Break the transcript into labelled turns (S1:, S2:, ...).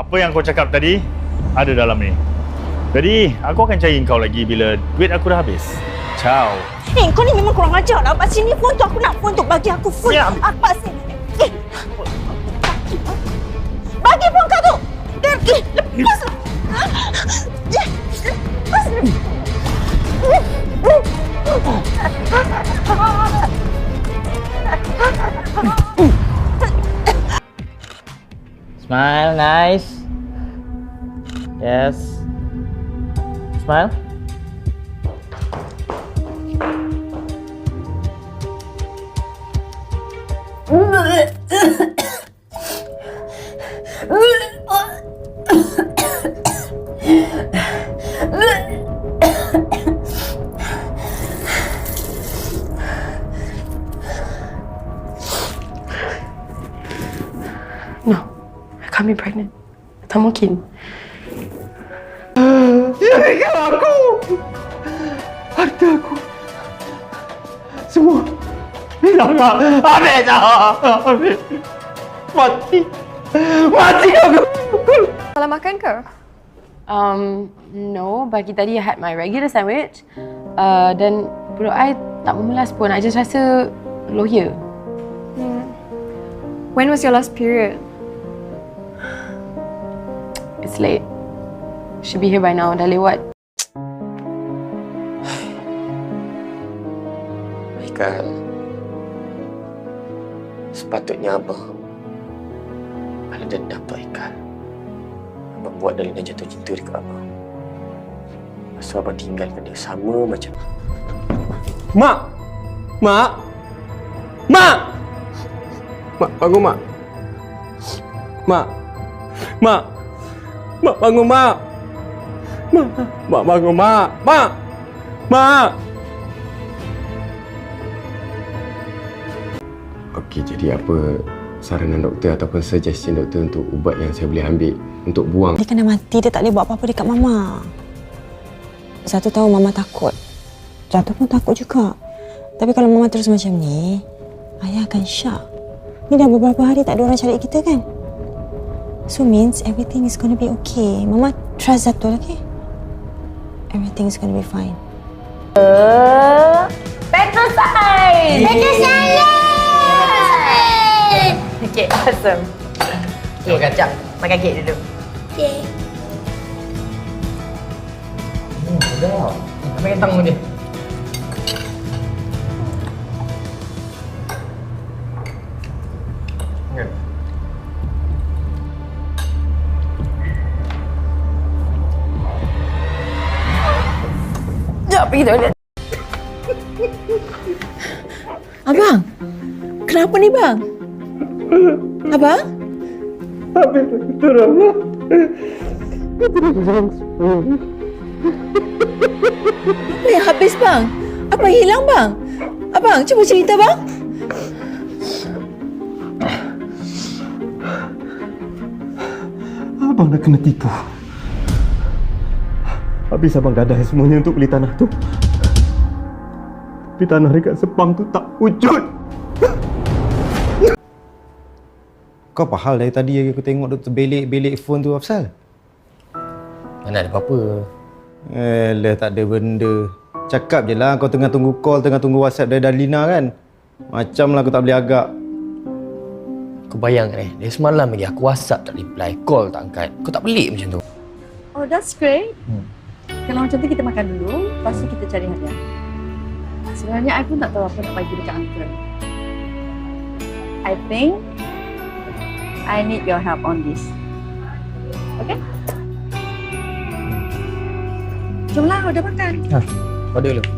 S1: Apa yang kau cakap tadi ada dalam ni. Jadi, aku akan cari kau lagi bila duit aku dah habis. Ciao.
S2: Eh, kau ni memang kurang ajar lah. Pak sini phone tu aku nak phone tu. Bagi aku phone.
S1: Ya, ambil.
S2: Apa
S3: Smile, nice. Yes. Smile.
S4: No, I can't be pregnant. Tak mungkin.
S5: aku! Harta aku! Semua hilang tak? Habis dah! Habis! Mati! Mati aku!
S6: Salah makan ke?
S4: Um, no, pagi tadi I had my regular sandwich. Uh, dan perut I tak memelas pun. I just rasa loya.
S6: When was your last period?
S4: It's late. Should be here by now. Dah lewat.
S5: Haikal Sepatutnya Abang Kalau dendam tu Haikal Abang buat Dalina jatuh cinta dekat Abang Lepas tu Abang tinggalkan dia sama macam Mak! Mak! Mak! Mak, bangun Mak! Mak! Mak! Mak, bangun Mak! Mak! Mak, bangun Mak! Mak! Mak! Okey, jadi apa saranan doktor ataupun suggestion doktor untuk ubat yang saya boleh ambil untuk buang?
S2: Dia kena mati. Dia tak boleh buat apa-apa dekat Mama. Satu tahu Mama takut. Satu pun takut juga. Tapi kalau Mama terus macam ni, Ayah akan syak. Ni dah beberapa hari tak ada orang cari kita kan? So means everything is gonna be okay. Mama trust Zatul, okay? Everything is gonna be fine.
S7: Okay, awesome. Okay, kacang. Makan kek dulu.
S8: Okay.
S3: Hmm, sedap.
S7: Ambil kentang dia.
S2: Pergi toilet. Abang, kenapa ni bang? Abang?
S5: Habis doktor Abang.
S2: Apa yang habis bang? Apa yang hilang bang? Abang, cuba cerita bang.
S5: Abang dah kena tipu. Habis abang gadai semuanya untuk beli tanah tu. Tapi tanah dekat Sepang tu tak wujud.
S9: Kau apa hal dari tadi aku tengok doktor belik-belik phone tu Afsal?
S3: Mana ada apa-apa.
S9: Eh, lah tak ada benda. Cakap je lah kau tengah tunggu call, tengah tunggu WhatsApp dari Dalina kan? Macam lah aku tak boleh agak.
S3: Kau bayangkan eh, dari semalam lagi aku WhatsApp tak reply, call tak angkat. Kau tak pelik macam tu?
S10: Oh, that's great.
S3: Hmm.
S10: Kalau macam tu kita makan dulu, lepas tu kita cari hadiah. Sebenarnya I pun tak tahu apa nak bagi dekat uncle. I think I need your help on this. Okay? Jomlah, udah makan.
S3: Order dulu.